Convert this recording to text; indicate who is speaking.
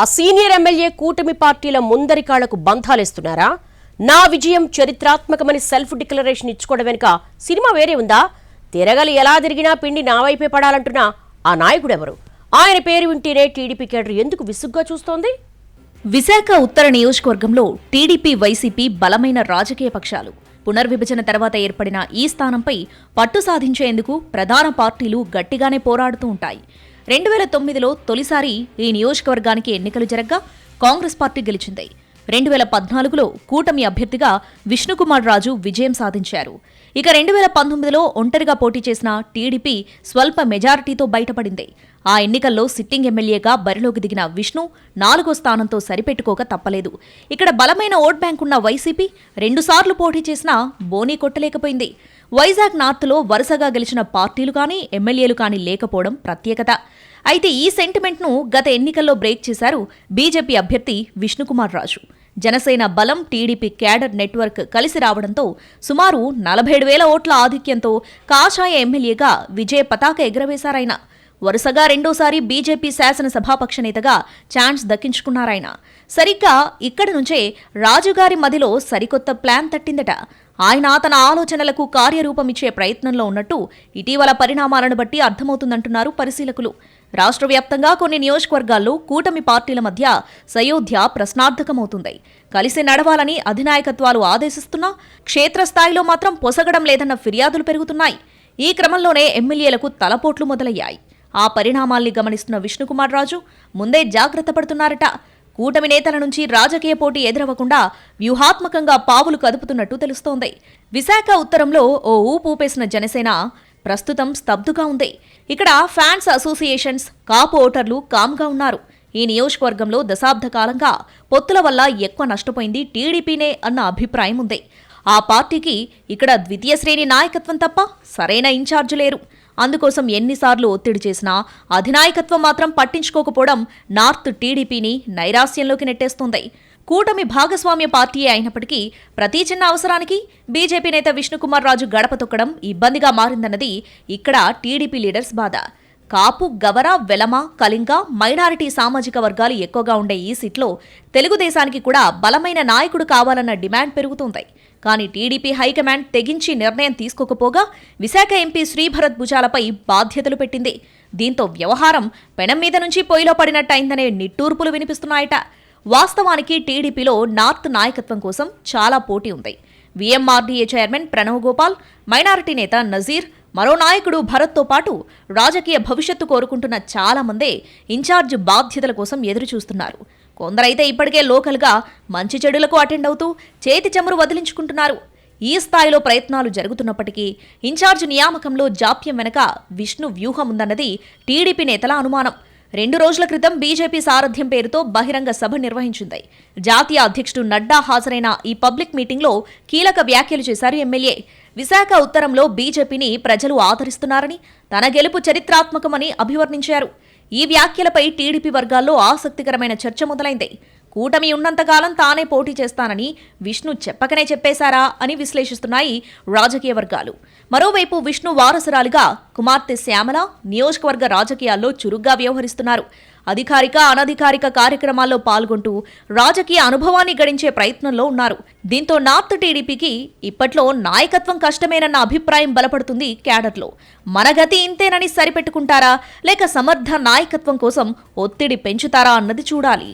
Speaker 1: ఆ senior MLA కూటమి పార్టీల ముందరికాళ్ళకు బంధాలేస్తున్నారా? నా విజయం చరిత్రాత్మకమని సెల్ఫ్ డిక్లరేషన్ ఇచ్చుకోవడం వెనుక సినిమా వేరే ఉందా? తిరగలి ఎలా తిరిగినా పిండి నా వైపే పడాలంటున్నా ఆ నాయకుడెవరు? ఆయన పేరు వింటేనే టీడీపీ కేడర్ ఎందుకు విసుగ్గా చూస్తోంది?
Speaker 2: విశాఖ ఉత్తర నియోజకవర్గంలో టీడీపీ వైసీపీ బలమైన రాజకీయ పక్షాలు. పునర్విభజన తర్వాత ఏర్పడిన ఈ స్థానంపై పట్టు సాధించేందుకు ప్రధాన పార్టీలు గట్టిగానే పోరాడుతూ ఉంటాయి. రెండు వేల తొమ్మిదిలో తొలిసారి ఈ నియోజకవర్గానికి ఎన్నికలు జరగ్గా కాంగ్రెస్ పార్టీ గెలిచింది. రెండు వేల పద్నాలుగులో కూటమి అభ్యర్థిగా విష్ణుకుమార్ రాజు విజయం సాధించారు. ఇక రెండు వేల పంతొమ్మిదిలో ఒంటరిగా పోటీ చేసిన టీడీపీ స్వల్ప మెజారిటీతో బయటపడింది. ఆ ఎన్నికల్లో సిట్టింగ్ ఎమ్మెల్యేగా బరిలోకి దిగిన విష్ణు నాలుగో స్థానంతో సరిపెట్టుకోక తప్పలేదు. ఇక్కడ బలమైన ఓట్ బ్యాంక్ ఉన్న వైసీపీ రెండుసార్లు పోటీ చేసినా బోనీ కొట్టలేకపోయింది. వైజాగ్ నార్త్లో వరుసగా గెలిచిన పార్టీలు కానీ ఎమ్మెల్యేలు కానీ లేకపోవడం ప్రత్యేకత. అయితే ఈ సెంటిమెంట్ను గత ఎన్నికల్లో బ్రేక్ చేశారు బీజేపీ అభ్యర్థి విష్ణుకుమార్ రాజు. జనసేన బలం టీడీపీ క్యాడర్ నెట్వర్క్ కలిసి రావడంతో సుమారు నలభై ఏడు వేల ఓట్ల ఆధిక్యంతో కాషాయ ఎమ్మెల్యేగా విజయ పతాక ఎగురవేశారాయన. వరుసగా రెండోసారి బీజేపీ శాసనసభాపక్ష నేతగా ఛాన్స్ దక్కించుకున్నారాయన. సరిగ్గా ఇక్కడి నుంచే రాజుగారి మదిలో సరికొత్త ప్లాన్ తట్టిందట. ఆయన తన ఆలోచనలకు కార్యరూపమిచ్చే ప్రయత్నంలో ఉన్నట్టు ఇటీవల పరిణామాలను బట్టి అర్థమవుతుందంటున్నారు పరిశీలకులు. రాష్ట్ర వ్యాప్తంగా కొన్ని నియోజకవర్గాల్లో కూటమి పార్టీల మధ్య సయోధ్య ప్రశ్నార్థకమవుతుంది. కలిసి నడవాలని అధినాయకత్వాలు ఆదేశిస్తున్నా క్షేత్రస్థాయిలో మాత్రం పొసగడం లేదన్న ఫిర్యాదులు పెరుగుతున్నాయి. ఈ క్రమంలోనే ఎమ్మెల్యేలకు తలపోట్లు మొదలయ్యాయి. ఆ పరిణామాల్ని గమనిస్తున్న విష్ణుకుమార్ రాజు ముందే జాగ్రత్త పడుతున్నారట. కూటమి నేతల నుంచి రాజకీయ పోటీ ఎదురవ్వకుండా వ్యూహాత్మకంగా పావులు కదుపుతున్నట్టు తెలుస్తోంది. విశాఖ ఉత్తరంలో ఓ ఊపు ఊపేసిన జనసేన ప్రస్తుతం స్తబ్దుగా ఉంది. ఇక్కడ ఫ్యాన్స్ అసోసియేషన్స్ కాపు ఓటర్లు కామ్గా ఉన్నారు. ఈ నియోజకవర్గంలో దశాబ్ద కాలంగా పొత్తుల వల్ల ఎక్కువ నష్టపోయింది టీడీపీనే అన్న అభిప్రాయం ఉంది. ఆ పార్టీకి ఇక్కడ ద్వితీయ శ్రేణి నాయకత్వం తప్ప సరైన ఇన్ఛార్జ్ లేరు. అందుకోసం ఎన్నిసార్లు ఒత్తిడి చేసినా అధినాయకత్వం మాత్రం పట్టించుకోకపోవడం నార్త్ టీడీపీని నైరాస్యంలోకి నెట్టేస్తోంది. కూటమి భాగస్వామ్య పార్టీయే అయినప్పటికీ ప్రతి చిన్న అవసరానికి బీజేపీ నేత విష్ణుకుమార్ రాజు గడప తొక్కడం ఇబ్బందిగా మారిందన్నది ఇక్కడ టీడీపీ లీడర్స్ బాధ. కాపు గవర వెలమ కళింగ మైనారిటీ సామాజిక వర్గాలు ఎక్కువగా ఉండే ఈ సీట్లో తెలుగుదేశానికి కూడా బలమైన నాయకుడు కావాలన్న డిమాండ్ పెరుగుతుంది. కానీ టీడీపీ హైకమాండ్ తెగించి నిర్ణయం తీసుకోకపోగా విశాఖ ఎంపీ శ్రీభరత్ భుజాలపై బాధ్యతలు పెట్టింది. దీంతో వ్యవహారం పెనం మీద నుంచి పొయ్యిలో పడినట్టయిందనే నిట్టూర్పులు వినిపిస్తున్నాయట. వాస్తవానికి టీడీపీలో నార్త్ నాయకత్వం కోసం చాలా పోటీ ఉంది. VMRDA chairman Pranav Gopal minority నేత నజీర్ మరో నాయకుడు భరత్తో పాటు రాజకీయ భవిష్యత్తు కోరుకుంటున్న చాలా మందే ఇన్ఛార్జ్ బాధ్యతల కోసం ఎదురు చూస్తున్నారు. కొందరైతే ఇప్పటికే లోకల్గా మంచి చెడులకు అటెండ్ అవుతూ చేతి చెమురు వదిలించుకుంటున్నారు. ఈ స్థాయిలో ప్రయత్నాలు జరుగుతున్నప్పటికీ ఇన్ఛార్జ్ నియామకంలో జాప్యం వెనక విష్ణు వ్యూహం ఉందన్నది టీడీపీ నేతల అనుమానం. రెండు రోజుల క్రితం బీజేపీ సారథ్యం పేరుతో బహిరంగ సభ నిర్వహించింది. జాతీయ అధ్యక్షుడు నడ్డా హాజరైన ఈ పబ్లిక్ మీటింగ్లో కీలక వ్యాఖ్యలు చేశారు ఎమ్మెల్యే. విశాఖ ఉత్తరంలో బీజేపీని ప్రజలు ఆదరిస్తున్నారని తన గెలుపు చరిత్రాత్మకమని అభివర్ణించారు. ఈ వ్యాఖ్యలపై టీడీపీ వర్గాల్లో ఆసక్తికరమైన చర్చ మొదలైంది. కూటమి ఉన్నంతకాలం తానే పోటీ చేస్తానని విష్ణు చెప్పకనే చెప్పేశారా అని విశ్లేషిస్తున్నాయి రాజకీయ వర్గాలు. మరోవైపు విష్ణు వారసురాలిగా కుమార్తె శ్యామల నియోజకవర్గ రాజకీయాల్లో చురుగ్గా వ్యవహరిస్తున్నారు. అధికారిక అనధికారిక కార్యక్రమాల్లో పాల్గొంటూ రాజకీయ అనుభవాన్ని గడించే ప్రయత్నంలో ఉన్నారు. దీంతో నార్త్ టీడీపీకి ఇప్పట్లో నాయకత్వం కష్టమేనన్న అభిప్రాయం బలపడుతుంది క్యాడర్లో. మన గతి ఇంతేనని సరిపెట్టుకుంటారా? లేక సమర్థ నాయకత్వం కోసం ఒత్తిడి పెంచుతారా అన్నది చూడాలి.